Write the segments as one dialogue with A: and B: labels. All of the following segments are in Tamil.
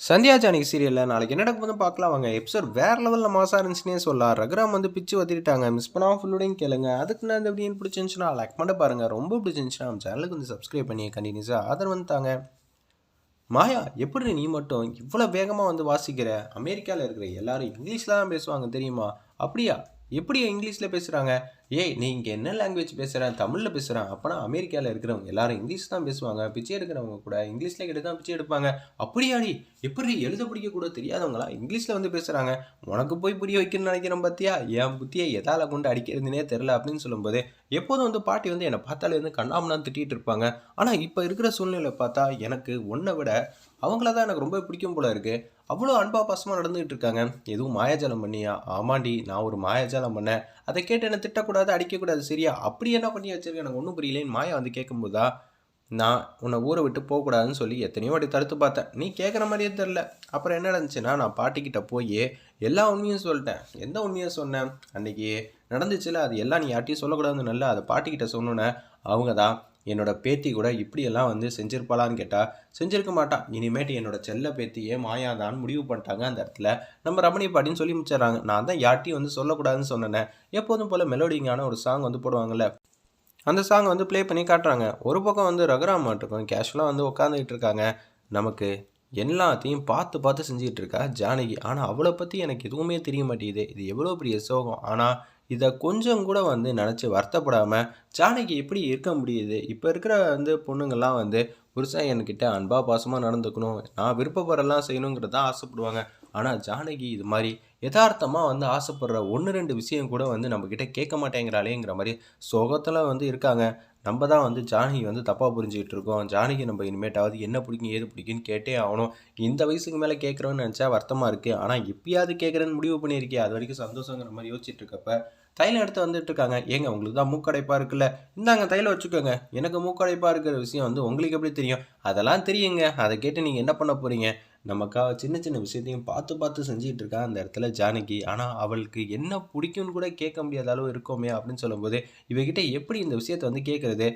A: சந்தியா ஜானகி சீரியலில் நாளைக்கு என்ன நடக்கும் பார்க்கலாம். வாங்க எபிசோட் வேற லெவலில் மாசா இருந்துச்சுன்னே சொல்லலாம். ரகுராம் வந்து பிச்சு வத்திட்டாங்க. மிஸ் பண்ணாமல் ஃபுல்லோடையும் கேளுங்க. அதுக்கு நான் இந்த வீடியோ பிடிச்சிருந்துச்சுன்னா லைக் பண்ண பாருங்கள் ரொம்ப பிடிச்சிருந்துச்சுன்னா நம்ம சேனலுக்கு வந்து சப்ஸ்கிரைப் பண்ணி கண்டினியூஸாக ஆதரவு வந்து தாங்க. மாயா எப்படி நீ மட்டும் இவ்வளோ வேகமாக வந்து வாசிக்கிற? அமெரிக்காவில் இருக்கிற எல்லாரும் இங்கிலீஷில் தான் பேசுவாங்க தெரியுமா? அப்படியா? எப்படி இங்கிலீஷில் பேசுகிறாங்க ஏய் நீ இங்கே என்ன லாங்குவேஜ் பேசுகிறேன் தமிழில் பேசுகிறேன் அப்போனா அமெரிக்காவில் இருக்கிறவங்க எல்லாரும் இங்கிலீஷ் தான் பேசுவாங்க. பிச்சை எடுக்கிறவங்க கூட இங்கிலீஷில் கேட்டு தான் பிச்சை எடுப்பாங்க. அப்படியாடி? எப்படி எழுத பிடிக்க கூட தெரியாதவங்களா இங்கிலீஷில் வந்து பேசுகிறாங்க உனக்கு போய் புரிய வைக்கணும்னு நினைக்கிறேன் பார்த்தியா என் புத்தியை எதால் கொண்டு அடிக்கிறதுனே தெரில அப்படின்னு சொல்லும்போது எப்போதும் வந்து பாட்டி வந்து என்னை பார்த்தாலே வந்து கண்ணாமலாம் திட்டிகிட்டு இருப்பாங்க. ஆனால் இப்போ இருக்கிற சூழ்நிலை பார்த்தா எனக்கு ஒன்றை விட அவங்கள தான் எனக்கு ரொம்ப பிடிக்கும் போல இருக்குது அவ்வளோ அன்பா பாசமாக நடந்துகிட்டு இருக்காங்க. எதுவும் மாயாஜாலம் பண்ணியா? ஆமாண்டி நான் ஒரு மாயாஜாலம் பண்ணேன். அதை கேட்டு என்ன திட்டக்கூடாது அடிக்கக்கூடாது சரியா? அப்படி என்ன பண்ணி வச்சிருக்கேன் எனக்கு ஒன்றும் புரியலேன்னு மாயா வந்து கேட்கும்போது தான் நான் உன்னை ஊரை விட்டு போகக்கூடாதுன்னு சொல்லி எத்தனையோ வாட்டி தடுத்து பார்த்தேன். நீ கேட்குற மாதிரியே தெரில அப்புறம் என்ன நடந்துச்சுன்னா நான் பாட்டிக்கிட்ட போய் எல்லா உண்மையும் சொல்லிட்டேன். எந்த உண்மையை சொன்னேன்? அன்னைக்கு நடந்துச்சுல அது எல்லாம் நீ யார்ட்டையும் சொல்லக்கூடாதுன்னு நல்லா அதை பாட்டிக்கிட்ட சொன்னோன்னே அவங்க தான் என்னோட பேத்தி கூட இப்படியெல்லாம் வந்து செஞ்சிருப்பாளான்னு கேட்டால் செஞ்சிருக்க மாட்டான் இனிமேட்டு என்னோட செல்ல பேத்தியே மாயாதான் முடிவு பண்ணிட்டாங்க அந்த இடத்துல. நம்ம ரமணி பாட்டின்னு சொல்லி முடிச்சிடறாங்க. நான் தான் யார்ட்டையும் வந்து சொல்லக்கூடாதுன்னு சொன்னேன். எப்போதும் போல் மெலோடிங்கான ஒரு சாங் வந்து போடுவாங்கல்ல அந்த சாங் வந்து ப்ளே பண்ணி காட்டுறாங்க. ஒரு பக்கம் வந்து ரகுராம் மாட்டுக்கும் கேஷுவலாக வந்து உட்காந்துக்கிட்டு இருக்காங்க. நமக்கு எல்லாத்தையும் பார்த்து பார்த்து செஞ்சுக்கிட்டு இருக்கா ஜானகி. ஆனால் அவளை பற்றி எனக்கு எதுவுமே தெரிய மாட்டேங்குது. இது எவ்வளோ பெரிய சோகம். ஆனால் இதை கொஞ்சம் கூட வந்து நினச்சி வருத்தப்படாமல் ஜானகி எப்படி இருக்க முடியுது? இப்போ இருக்கிற வந்து பொண்ணுங்கள்லாம் வந்து புருஷன் என்கிட்ட அன்பாக பாசமாக நடந்துக்கணும். நான் விருப்பப்படலாம் செய்யணுங்கிறதான் ஆசைப்படுவாங்க. ஆனால் ஜானகி இது மாதிரி யதார்த்தமாக வந்து ஆசைப்படுற ஒன்று ரெண்டு விஷயம் கூட வந்து நம்மக்கிட்ட கேட்க மாட்டேங்கிறாளேங்கிற மாதிரி சுகத்தில் வந்து இருக்காங்க. நம்ம தான் வந்து ஜானகி வந்து தப்பாக புரிஞ்சுக்கிட்டு இருக்கோம். ஜானகி நம்ம இனிமேட்டாவது என்ன பிடிக்கும் ஏது பிடிக்குன்னு கேட்டே ஆகணும். இந்த வயசுக்கு மேலே கேட்குறோன்னு நினச்சா வருத்தமாக இருக்குது ஆனால் எப்பயாவது கேட்குறேன்னு முடிவு பண்ணியிருக்கே அது வரைக்கும் சந்தோஷங்கிற மாதிரி யோசிச்சுட்டு இருக்கப்ப தைலம் எடுத்து வந்துட்டு இருக்காங்க ஏங்க உங்களுக்கு தான் மூக்கடைப்பாக இருக்குல்ல? இந்தாங்க தைலம் வச்சுக்கோங்க. எனக்கு மூக்கடைப்பாக இருக்கிற விஷயம் வந்து உங்களுக்கு எப்படி தெரியும்? அதெல்லாம் தெரியுங்க. அதை கேட்டு நீங்கள் என்ன பண்ண போகிறீங்க நமக்காக சின்ன சின்ன விஷயத்தையும் பார்த்து பார்த்து செஞ்சுட்டு இருக்கா அந்த இடத்துல ஜானகி. ஆனால் அவளுக்கு என்ன பிடிக்கும்னு கூட கேட்க முடியாத அளவு இருக்கோமே அப்படின்னு சொல்லும்போது இவகிட்ட எப்படி இந்த விஷயத்தை வந்து கேட்குறது?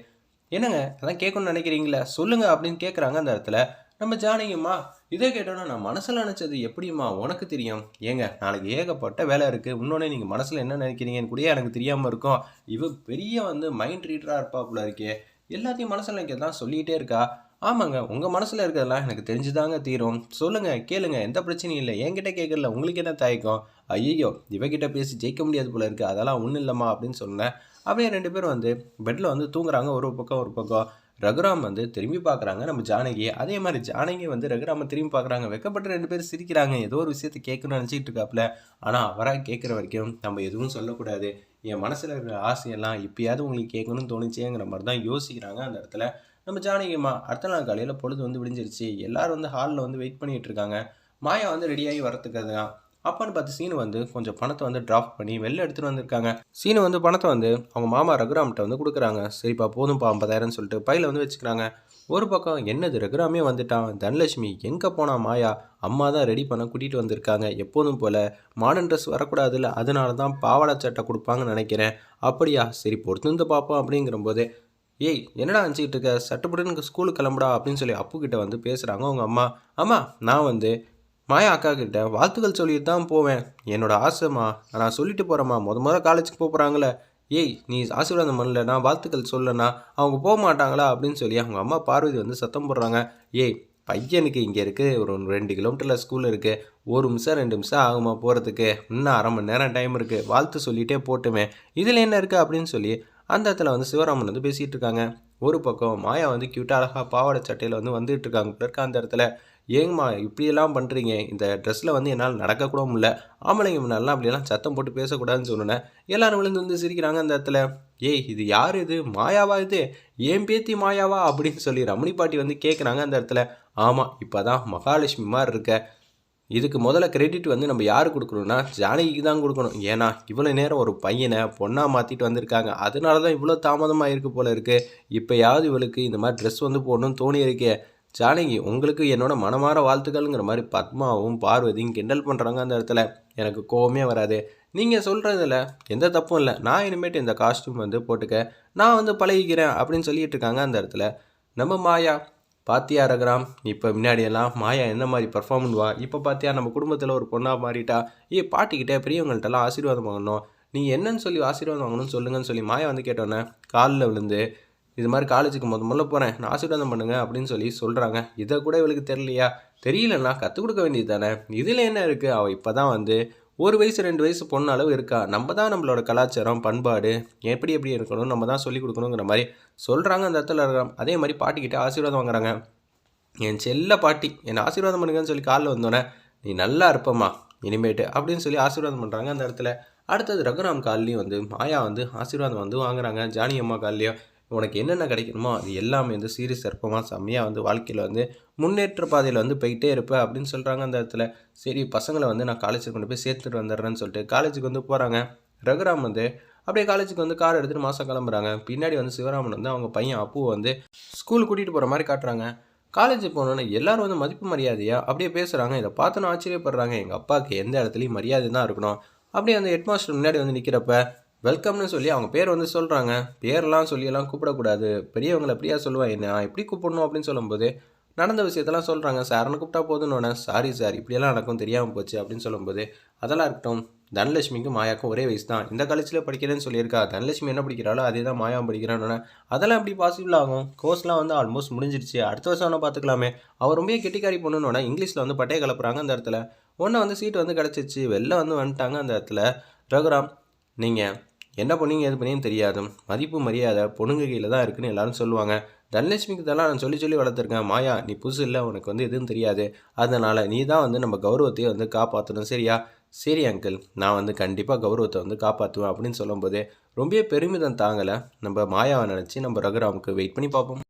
A: என்னங்க அதான் கேட்கணும்னு நினைக்கிறீங்களா? சொல்லுங்கள் அப்படின்னு கேட்குறாங்க அந்த இடத்துல. நம்ம ஜானகிம்மா இதை கேட்டோன்னா நான் மனசில் நினச்சது எப்படிம்மா உனக்கு தெரியும்? ஏங்க நாளைக்கு ஏகப்பட்ட வேலை இருக்குது இன்னொன்று நீங்கள் மனசில் என்ன நினைக்கிறீங்கன்னு கூட எனக்கு தெரியாமல் இருக்கும். இவ பெரிய வந்து மைண்ட் ரீடராக இருப்பாப்புல இருக்கே. எல்லாத்தையும் மனசில் நினைக்க தான் சொல்லிகிட்டே இருக்கா. ஆமாங்க உங்கள் மனசில் இருக்கிறதெல்லாம் எனக்கு தெரிஞ்சுதாங்க தீரும். சொல்லுங்கள் கேளுங்க எந்த பிரச்சனையும் இல்லை. என்கிட்ட கேட்கல உங்களுக்கு என்ன தயக்கம்? ஐயோ இவகிட்ட பேசி ஜெயிக்க முடியாது போல இருக்குது அதெல்லாம் ஒன்றும் இல்லைம்மா அப்படின்னு சொன்னேன். அப்படியே ரெண்டு பேரும் வந்து பெட்டில் வந்து தூங்குறாங்க. ஒரு பக்கம் ஒரு பக்கம். ரகுராம் வந்து திரும்பி பார்க்குறாங்க. நம்ம ஜானகி அதே மாதிரி ஜானகி வந்து ரகுராம திரும்பி பார்க்குறாங்க. வெக்கப்பட்டு ரெண்டு பேரும் சிரிக்கிறாங்க. ஏதோ ஒரு விஷயத்தை கேட்கணும்னு நினச்சிட்டு இருக்காப்புல ஆனால் அவராக கேட்குற வரைக்கும் நம்ம எதுவும் சொல்லக்கூடாது. என் மனசில் இருக்கிற ஆசையெல்லாம் இப்போயாவது உங்களுக்கு கேட்கணும்னு தோணுச்சேங்கிற மாதிரி தான் யோசிக்கிறாங்க அந்த இடத்துல. நம்ம ஜானகிமா அடுத்த நாள் காலையில் பொழுது வந்து விடிஞ்சிருச்சு. எல்லோரும் வந்து ஹாலில் வந்து வெயிட் பண்ணிகிட்டு இருக்காங்க. மாயா வந்து ரெடியாகி வரத்துக்கு தான். அப்பான்னு பார்த்து சீனு வந்து கொஞ்சம் பணத்தை வந்து டிராப் பண்ணி வெளில எடுத்துகிட்டு வந்திருக்காங்க. சீனு வந்து பணத்தை வந்து அவங்க மாமா ரகுராம்கிட்ட வந்து கொடுக்குறாங்க. சரிப்பா போதும்ப்பா ஐம்பதாயிரம்னு சொல்லிட்டு பையில் வந்து வச்சுக்கிறாங்க. ஒரு பக்கம் என்னது ரகுராமே வந்துட்டான் தனலட்சுமி எங்கே போனா மாயா? அம்மா தான் ரெடி பண்ண கூட்டிகிட்டு வந்திருக்காங்க. எப்போதும் போல் மாடர்ன் ட்ரெஸ் வரக்கூடாதுல்ல அதனால தான் பாவாடை சட்டை கொடுப்பாங்கன்னு நினைக்கிறேன். அப்படியா? சரி பொறுத்து வந்து பார்ப்போம் அப்படிங்கிறபோது ஏய் என்னடா அனுப்பிச்சிக்கிட்டு இருக்க? சட்டுப்பட்டுன்னு ஸ்கூலுக்கு கிளம்புடா அப்படின்னு சொல்லி அப்பு கிட்ட வந்து பேசுகிறாங்க அவங்க அம்மா. அம்மா நான் வந்து மாயா அக்கா கிட்ட வாழ்த்துக்கள் சொல்லிட்டு தான் போவேன். என்னோட ஆசைம்மா நான் சொல்லிட்டு போகிறேம்மா முத முத காலேஜுக்கு போகிறாங்களே ஏய் நீ ஆசீர்வாதம் பண்ணல நான் வாழ்த்துக்கள் சொல்லனா? அவங்க போக மாட்டாங்களா? அப்படின்னு சொல்லி அவங்க அம்மா பார்வதி வந்து சத்தம் போடுறாங்க. ஏய் பையனுக்கு இங்கே இருக்குது ஒரு ரெண்டு கிலோமீட்டரில் ஸ்கூல் இருக்குது ஒரு நிமிஷம் ரெண்டு நிமிஷம் ஆகுமா போகிறதுக்கு இன்னும் அரை மணி நேரம் டைம் இருக்குது வாழ்த்து சொல்லிகிட்டே போட்டுமே. இதில் என்ன இருக்குது அப்படின்னு சொல்லி அந்த இடத்துல வந்து சிவராமன் வந்து பேசிகிட்டு இருக்காங்க. ஒரு பக்கம் மாயா வந்து க்யூட்டாக அழகாக பாவாடை சட்டையில் வந்து வந்துட்டு இருக்காங்க. இருக்க அந்த இடத்துல ஏங்கம்மா இப்படியெல்லாம் பண்ணுறீங்க இந்த ட்ரெஸ்ஸில் வந்து என்னால் நடக்கக்கூட முடியல ஆம்பளைங்க முன்னாலாம் அப்படியெல்லாம் சத்தம் போட்டு பேசக்கூடாதுன்னு சொன்னேன். எல்லாரும் விழுந்து வந்து சிரிக்கிறாங்க அந்த இடத்துல. ஏய் இது யார் இது? மாயாவா இது? ஏன் பேத்தி மாயாவா? அப்படின்னு சொல்லி ரமணி பாட்டி வந்து கேட்குறாங்க அந்த இடத்துல. ஆமாம் இப்போ தான் மகாலட்சுமி மாதிரி இருக்க. இதுக்கு முதல்ல கிரெடிட் வந்து நம்ம யார் கொடுக்கணும்னா ஜானகிக்கு தான் கொடுக்கணும். ஏன்னா இவ்வளோ நேரம் ஒரு பையனை பொண்ணாக மாற்றிட்டு வந்திருக்காங்க. அதனால தான் இவ்வளோ தாமதமாக இருக்குது போல இருக்குது இப்போயாவது இவளுக்கு இந்த மாதிரி ட்ரெஸ் வந்து போடணும்னு தோணி இருக்கே ஜானகி உங்களுக்கு என்னோட மனமார வாழ்த்துக்கள்ங்கிற மாதிரி பத்மாவும் பார்வதியும் கிண்டல் பண்ணுறாங்க அந்த இடத்துல. எனக்கு கோவமே வராது. நீங்கள் சொல்கிறதில்ல எந்த தப்பும் இல்லை. நான் இனிமேட்டு இந்த காஸ்டியூம் வந்து போட்டுக்க நான் வந்து பழகிக்கிறேன் அப்படின்னு சொல்லிட்டு இருக்காங்க அந்த இடத்துல. நம்ம மாயா பாத்தியா ரகுராம் இப்போ முன்னாடியெல்லாம் மாயா என்ன மாதிரி பர்ஃபார்ம் பண்ணுவா? இப்போ பார்த்தியா நம்ம குடும்பத்தில் ஒரு பொண்ணாக மாறிட்டா? ஏ பாட்டிக்கிட்டே பெரியவங்கள்ட்டெல்லாம் ஆசீர்வாதம் வாங்கணும். நீ என்னன்னு சொல்லி ஆசீர்வாதம் வாங்கணும்னு சொல்லுங்கன்னு சொல்லி மாயா வந்து கேட்டோன்னே காலில் விழுந்து இது மாதிரி காலேஜுக்கு முத முதல்ல போகிறேன் நான் ஆசீர்வாதம் பண்ணுங்க அப்படின்னு சொல்லி சொல்கிறாங்க இதை கூட இவளுக்கு தெரியலையா? தெரியலன்னா கற்றுக் கொடுக்க வேண்டியது தானே இதில் என்ன இருக்குது அவள் இப்போ தான் வந்து ஒரு வயசு ரெண்டு வயசு பொண்ணு அளவு இருக்கா? நம்ம தான் நம்மளோட கலாச்சாரம் பண்பாடு எப்படி எப்படி இருக்கணும் நம்ம தான் சொல்லிக் கொடுக்கணுங்கிற மாதிரி சொல்கிறாங்க அந்த இடத்துல இருக்கிறோம் அதே மாதிரி பாட்டிக்கிட்ட ஆசீர்வாதம் வாங்குறாங்க. என் செல்ல பாட்டி என்னை ஆசீர்வாதம் பண்ணுங்கன்னு சொல்லி காலில் வந்தோடனே நீ நல்லா இருப்பம்மா இனிமேட்டு அப்படின்னு சொல்லி ஆசீர்வாதம் பண்ணுறாங்க அந்த இடத்துல. அடுத்தது ரகுராம் கால்லையும் வந்து மாயா வந்து ஆசீர்வாதம் வந்து வாங்குறாங்க. ஜானி அம்மா கால்லையும் உனக்கு என்னென்ன கிடைக்கணுமோ அது எல்லாமே வந்து சீரியஸ் சிற்பமாக செம்மையாக வந்து வாழ்க்கையில் வந்து முன்னேற்ற பாதையில் வந்து போயிட்டே இருப்பேன் அப்படின்னு சொல்கிறாங்க அந்த இடத்துல. சரி பசங்களை வந்து நான் காலேஜுக்கு கொண்டு போய் சேர்த்துட்டு வந்துடுறேன்னு சொல்லிட்டு காலேஜுக்கு வந்து போகிறாங்க ரகுராம் வந்து அப்படியே காலேஜுக்கு வந்து கார் எடுத்துகிட்டு மாதம் கிளம்புறாங்க. பின்னாடி வந்து சிவராமன் வந்து அவங்க பையன் அப்புவை வந்து ஸ்கூல் கூட்டிகிட்டு போகிற மாதிரி காட்டுறாங்க. காலேஜ் போனோன்னே எல்லாரும் வந்து மதிப்பு மரியாதையா அப்படியே பேசுகிறாங்க இதை பார்த்தோன்னு ஆச்சரியப்படுறாங்க. எங்கள் அப்பாவுக்கு எந்த இடத்துலையும் மரியாதை தான் இருக்கணும். அப்படியே அந்த ஹெட்மாஸ்டர் முன்னாடி வந்து நிற்கிறப்ப வெல்கம்னு சொல்லி அவங்க பேர் வந்து சொல்கிறாங்க பேர்லாம் சொல்லியெல்லாம் கூப்பிடக்கூடாது. பெரியவங்களை எப்படியா சொல்லுவாங்க நான் எப்படி கூப்பிடணும் அப்படின்னு சொல்லும்போது நடந்த விஷயத்தெல்லாம் சொல்கிறாங்க சார்னு கூப்பிட்டா போதுன்னு சாரி சார் இப்படியெல்லாம் நடக்கும் தெரியாமல் போச்சு அப்படின்னு சொல்லும்போது அதெல்லாம் இருக்கட்டும். தனலட்சுமிக்கும் மாயாக்கும் ஒரே வயசு தான். இந்த காலேஜில் படிக்கிறேன்னு சொல்லியிருக்கா. தனலட்சுமி என்ன படிக்கிறாளோ அதே தான் மாயாவும் படிக்கிறான்னு அதெல்லாம் எப்படி பாசிபிள் ஆகும்? கோர்ஸ்லாம் வந்து ஆல்மோஸ்ட் முடிஞ்சிருச்சு. அடுத்த வருஷம் வேணால் பார்த்துக்கலாமே அவர் ரொம்ப கெட்டிக்காரி பொண்ணுன்னு இங்கிலீஷில் வந்து பட்டையை கலப்புறாங்க அந்த இடத்துல. ஒன்று வந்து சீட்டு வந்து கிடச்சிச்சு வெளில வந்து வந்துட்டாங்க அந்த இடத்துல. ரகுராம் நீங்கள் என்ன பண்ணீங்க எது பண்ணியும் தெரியாது. மதிப்பு மரியாதை பொண்ணுங்க கையில் தான் இருக்குன்னு எல்லாரும் சொல்லுவாங்க. தனலட்சுமிக்கு இதெல்லாம் நான் சொல்லி சொல்லி வளர்த்துருக்கேன். மாயா நீ புதுசு இல்லை உனக்கு வந்து எதுவும் தெரியாது. அதனால் நீ தான் வந்து நம்ம கௌரவத்தையே வந்து காப்பாற்றணும் சரியா? சரி அங்கிள் நான் வந்து கண்டிப்பாக கௌரவத்தை வந்து காப்பாற்றுவேன் அப்படின்னு சொல்லும்போது ரொம்ப பெருமிதம் தாங்கலை. நம்ம மாயாவை நினச்சி நம்ம ரகுராமுக்கு வெயிட் பண்ணி பார்ப்போம்.